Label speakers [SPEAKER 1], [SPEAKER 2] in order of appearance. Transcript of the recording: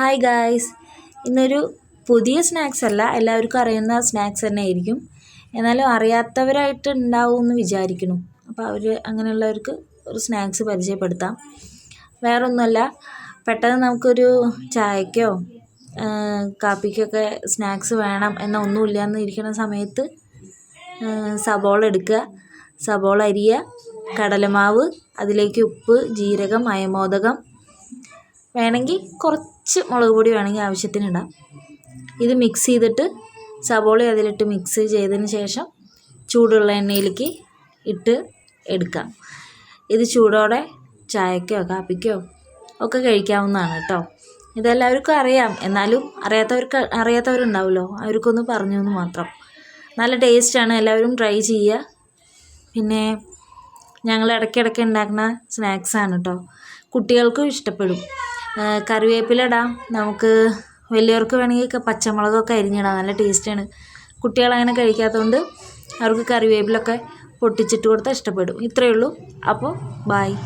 [SPEAKER 1] Hi guys ഇന്നൊരു പുതിയ snacks അല്ല. എല്ലാവർക്കും അറിയുന്ന സ്നാക്സ് തന്നെ ആയിരിക്കും. എന്നാലും അറിയാത്തവരായിട്ട് ഉണ്ടാവും എന്ന് വിചാരിക്കുന്നു. അപ്പോൾ അവർ അങ്ങനെയുള്ളവർക്ക് ഒരു സ്നാക്സ് പരിചയപ്പെടുത്താം. വേറൊന്നുമല്ല പെട്ടെന്ന് നമുക്കൊരു ചായക്കോ കാപ്പിക്കൊക്കെ സ്നാക്സ് വേണം എന്നൊന്നുമില്ല എന്നിരിക്കുന്ന സമയത്ത് സബോള എടുക്കുക. സബോള അരിയുക കടലമാവ് അതിലേക്ക് ഉപ്പ് ജീരകം അയമോദകം. വേണമെങ്കിൽ കുറച്ച് മുളക് പൊടി വേണമെങ്കിൽ ആവശ്യത്തിന് ഇടാം. ഇത് മിക്സ് ചെയ്തിട്ട് സവോള അതിലിട്ട് മിക്സ് ചെയ്തതിന് ശേഷം ചൂടുള്ള എണ്ണയിലേക്ക് ഇട്ട് എടുക്കാം. ഇത് ചൂടോടെ ചായക്കോ കാപ്പിക്കോ ഒക്കെ കഴിക്കാവുന്നതാണ് കേട്ടോ. ഇതെല്ലാവർക്കും അറിയാം. എന്നാലും അറിയാത്തവർക്ക് അറിയാത്തവരുണ്ടാവുമല്ലോ. അവർക്കൊന്ന് പറഞ്ഞു എന്ന് മാത്രം. നല്ല ടേസ്റ്റാണ് എല്ലാവരും ട്രൈ ചെയ്യുക. പിന്നെ ഞങ്ങൾ ഇടയ്ക്കിടയ്ക്ക് ഉണ്ടാക്കുന്ന സ്നാക്സാണ് കേട്ടോ. കുട്ടികൾക്കും ഇഷ്ടപ്പെടും. കറിവേപ്പില ഇടാം നമുക്ക് വലിയവർക്ക് വേണമെങ്കിൽ പച്ചമുളകൊക്കെ അരിഞ്ഞിടാം. നല്ല ടേസ്റ്റാണ്. കുട്ടികളങ്ങനെ കഴിക്കാത്തതുകൊണ്ട് അവർക്ക് കറിവേപ്പിലൊക്കെ പൊട്ടിച്ചിട്ട് കൊടുത്താൽ ഇഷ്ടപ്പെടും. ഇത്രയേ ഉള്ളൂ. അപ്പോൾ ബായ്